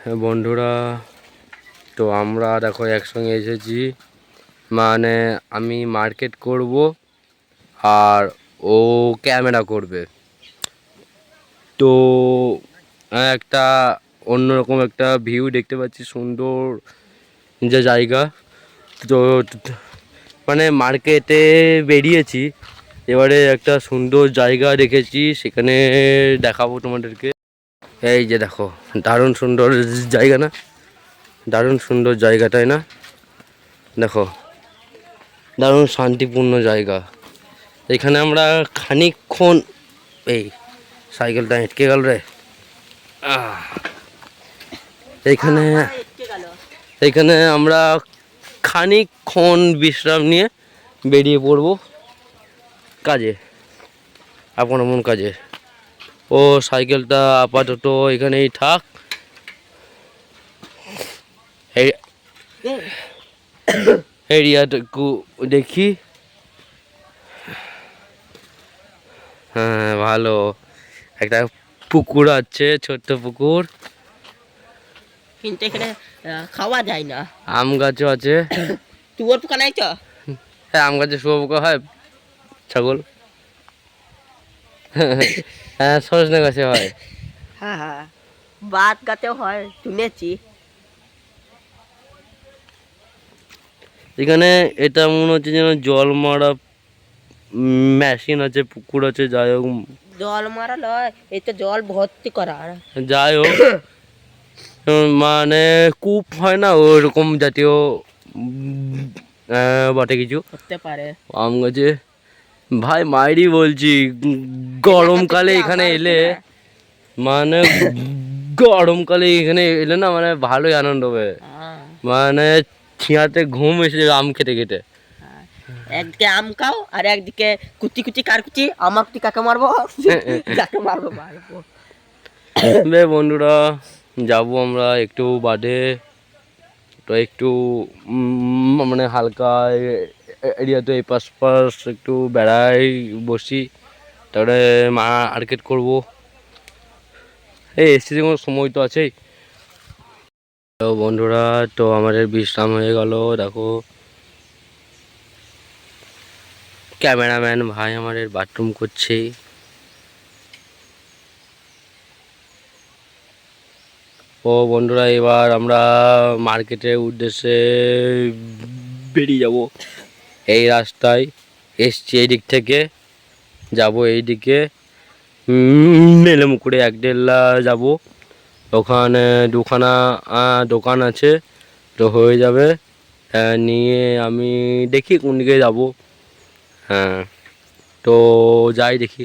হ্যাঁ, বন্ধুরা তো আমরা দেখো একসঙ্গে এসেছি। মানে আমি মার্কেট করব আর ও ক্যামেরা করবে। তো একটা অন্যরকম একটা ভিউ দেখতে পাচ্ছি সুন্দর যে জায়গা। তো মানে মার্কেটে বেরিয়েছি। এবারে একটা সুন্দর জায়গা দেখেছি সেখানে দেখাবো তোমাদেরকে। এই যে দেখো, দারুণ সুন্দর জায়গা না? দারুণ সুন্দর জায়গা তাই না? দেখো, দারুণ শান্তিপূর্ণ জায়গা। এখানে আমরা খানিকক্ষণ, এই সাইকেলটা হেঁটকে গেল রে। এইখানে এইখানে আমরা খানিকক্ষণ বিশ্রাম নিয়ে বেরিয়ে পড়ব। কাজে আপন মন কাজে। ও সাইকেলটা আপাতত এখানেই থাক। এরিয়াটুকু দেখি। হ্যাঁ ভালো। একটা পুকুর আছে ছোট্ট পুকুর। কিন্তু এখানে খাওয়া যায় না। আম গাছও আছে। তুয়ার পোকা নাই তো হ্যাঁ আম গাছে শুয়োপোকা হয় ছাগল। হ্যাঁ সজনে গাছে হয়। হ্যাঁ হ্যাঁ। বাত গাতেও হয় শুনেছি। এখানে এটা মনে হচ্ছে যেন জল মারা মেশিন আছে পুকুর আছে যাই হোক। জল মারা লয় এই তো জল ভর্তি করা। যাই হোক। মানে কূপ হয় না ওরকম জাতীয় বটে কিছু। করতে পারে। আম গাছে ভাই মাইরি বলছি গরমকালে এখানে এলে মানে গরমকালে এখানে এলে না মানে ভালোই আনন্দ হবে। হ্যাঁ, মানে ছিঁড়াতে ঘুম এসে আম খেতে খেতে। হ্যাঁ। একদিকে আম খাও আর একদিকে কুচি কুচি কার কুচি আমার কুচি কাকে মারবো? যাকে মারবো মারবো। বে বন্ধুরা যাব আমরা একটু বাদে তো একটু মানে হালকা এরিয়াতে এই পাশ পাশ একটু বেড়াই, বসি। তারপরে মার্কেট করব। এই এসছি কোনো সময় তো আছেই। তো বন্ধুরা, তো আমাদের বিশ্রাম হয়ে গেল, দেখো। ক্যামেরাম্যান ভাই আমাদের বাথরুম করছে। ও বন্ধুরা, এবার আমরা মার্কেটের উদ্দেশ্যে বেরিয়ে যাব। এই রাস্তায় এসছি, এই দিক থেকে যাব, এই দিকে মেলেমুকুড়ে এক দেড়লা যাব। ওখানে দুখানা দোকান আছে, তো হয়ে যাবে। নিয়ে আমি দেখি কোন দিকে যাব। হ্যাঁ তো যাই দেখি।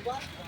Gracias.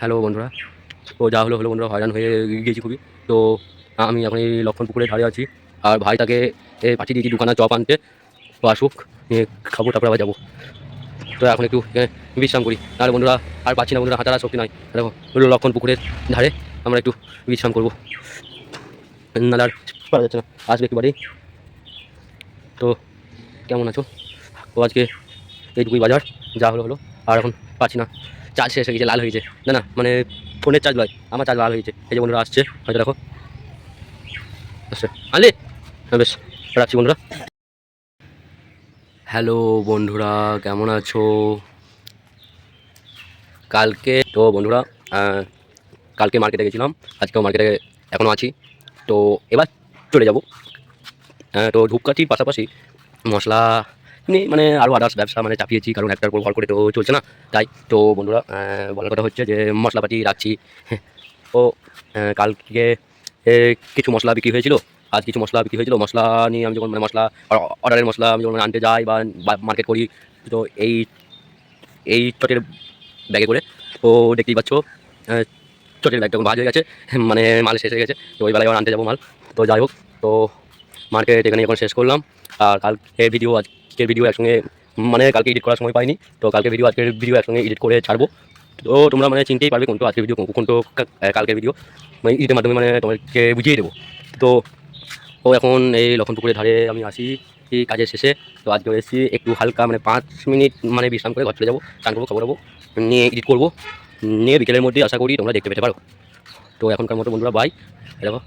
হ্যালো বন্ধুরা। তো যা হলো হলো বন্ধুরা, হয়রান হয়ে গিয়েছি খুবই। তো আমি এখন এই লক্ষণ পুকুরে ধারে আছি। আর ভাই তাকে পাঠিয়ে দিয়েছি দুখানা চপ আনতে। তো আসুক, নিয়ে খাব, তারপরে আবার যাব। তো এখন একটু বিশ্রাম করি। আর বন্ধুরা, আর পাচ্ছি না বন্ধুরা, হাঁটার শক্তি নাই। দেখো লক্ষণ পুকুরের ধারে, আমরা একটু বিশ্রাম করব। নালার পারা যাচ্ছে না। একটু বাড়ি। তো কেমন আছো? ও আজকে এইটুকুই বাজার, যা হলো হলো। আর এখন পাচ্ছি না। চার্জ শেষ হয়ে গেছে, লাল হয়ে গেছে। না না মানে ফোনের চার্জ নয় আমার চার্জ লাল হয়েছে এই যে বন্ধুরা আসছে, হয়তো দেখো। আসছে। আলে হ্যাঁ বেশ, রাখছি বন্ধুরা। হ্যালো বন্ধুরা, কেমন আছো? কালকে, তো বন্ধুরা কালকে মার্কেটে গেছিলাম। আজকেও মার্কেটে এখনও আছি। তো এবার চলে যাব। তো ধূপকাঠির পাশাপাশি মশলা নিয়ে মানে আরও আদার্স ব্যবসা মানে চাপিয়েছি, কারণ একটার উপর ভর করে তো চলছে না। তাই তো বন্ধুরা বলার কথা হচ্ছে যে মশলাপাতি রাখছি। ও কালকে কিছু মশলা বিক্রি হয়েছিল। আজ কিছু মশলা বিক্রি হয়েছিল। মশলা নিয়ে আমি যখন মানে মশলা অর্ডারের মশলা আমি যখন আনতে যাই বা মার্কেট করি, তো এই এই চটের ব্যাগে করে, তো দেখতেই পাচ্ছ চটের ব্যাগটা ভাজ হয়ে গেছে। মানে মাল শেষ হয়ে গেছে, তো ওই বেলায় আনতে যাব মাল। তো যাই হোক, তো মার্কেট এখানে এখন শেষ করলাম। আর কালকে ভিডিও আজকের ভিডিও একসঙ্গে মানে কালকে এডিট করার সময় পাইনি, তো কালকে ভিডিও আজকের ভিডিও একসঙ্গে এডিট করে ছাড়বো। তো তোমরা মানে চিনতেই পারবে কোনটা আজকের ভিডিও কোনটা কালকের ভিডিও মানে এডিটের মাধ্যমে মানে তোমাকে বুঝিয়ে দেবো। তো ও এখন এই লক্ষণপুকুরের ধারে আমি আসি কাজের শেষে। তো আজকে এসেছি, একটু হালকা মানে পাঁচ মিনিট মানে বিশ্রাম করে ঘর চলে যাব চান করব খাব নিয়ে এডিট করব। নিয়ে বিকেলের মধ্যে আশা করি তোমরা দেখতে পেতে পারো। তো এখনকার মতো বন্ধুরা বাই দেখো।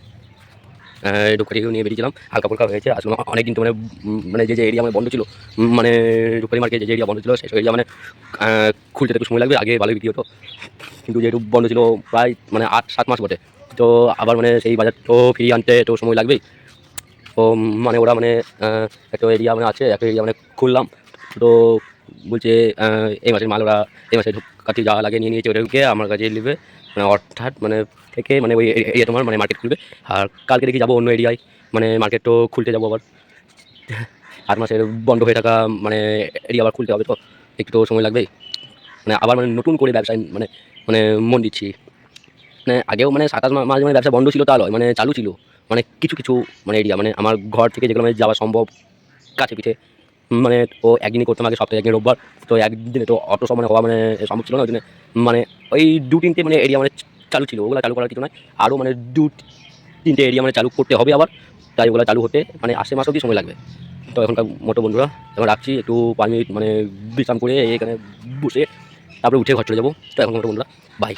ডুকারিও নিয়ে বেরিয়েছিলাম হালকা ফুলকা হয়েছে আসলে অনেক দিন তো মানে মানে যে যে এরিয়া মানে বন্ধ ছিল মানে ডুকারি মার্কেট যে যে এরিয়া বন্ধ ছিল সেই এরিয়া মানে খুলতে একটু সময় লাগবে, আগে ভালোই বিক্রি হতো কিন্তু যেহেতু বন্ধ ছিল প্রায় মানে আট, সাত মাস বটে, তো আবার মানে সেই বাজার তো ফিরিয়ে আনতে তো সময় লাগবেই। তো মানে ওরা মানে একটা এরিয়া মানে আছে, একটা এরিয়া মানে খুললাম। তো বলছে এই মাসের মাল ওরা, এই মাসে কাছে যা লাগে নিয়ে নিয়েছে ওটাকে আমার কাছে নেবে মানে অর্থাৎ মানে থেকে মানে ওই এরিয়া তোমার মানে মার্কেট খুলবে। আর কালকে দেখি যাব অন্য এরিয়ায় মানে মার্কেট তো খুলতে যাব আবার। আট মাসের বন্ধ হয়ে থাকা মানে এরিয়া আবার খুলতে হবে তো, একটু তো সময় লাগবেই। মানে আবার মানে নতুন করে ব্যবসায় মানে মানে মন দিচ্ছি। মানে আগেও মানে সাতাশ মাস মানে ব্যবসা বন্ধ ছিল তা নয় মানে চালু ছিল। মানে কিছু কিছু মানে এরিয়া মানে আমার ঘর থেকে যেগুলো মানে যাওয়া সম্ভব, কাছে পিঠে মানে ও একদিনই করতাম আগে সপ্তাহে একদিন রোববার। তো একদিনে তো অটো সব মানে হওয়া মানে সম্ভব ছিল না, ওই মানে ওই দু তিনটে মানে এরিয়া মানে চালু ছিল, ওগুলো চালু করার কিছু নয় আরও মানে দু তিনটে এরিয়া মানে চালু করতে হবে আবার, তাই ওগুলো চালু হতে মানে আশে মাস অবধি সময় লাগবে। তো এখনকার মোটো বন্ধুরা, এখন রাখছি, একটু পাঁচ মিনিট মানে বিশ্রাম করে এখানে বসে, তারপরে উঠে ঘর চলে যাব। তো এখন মোটো বন্ধুরা বাই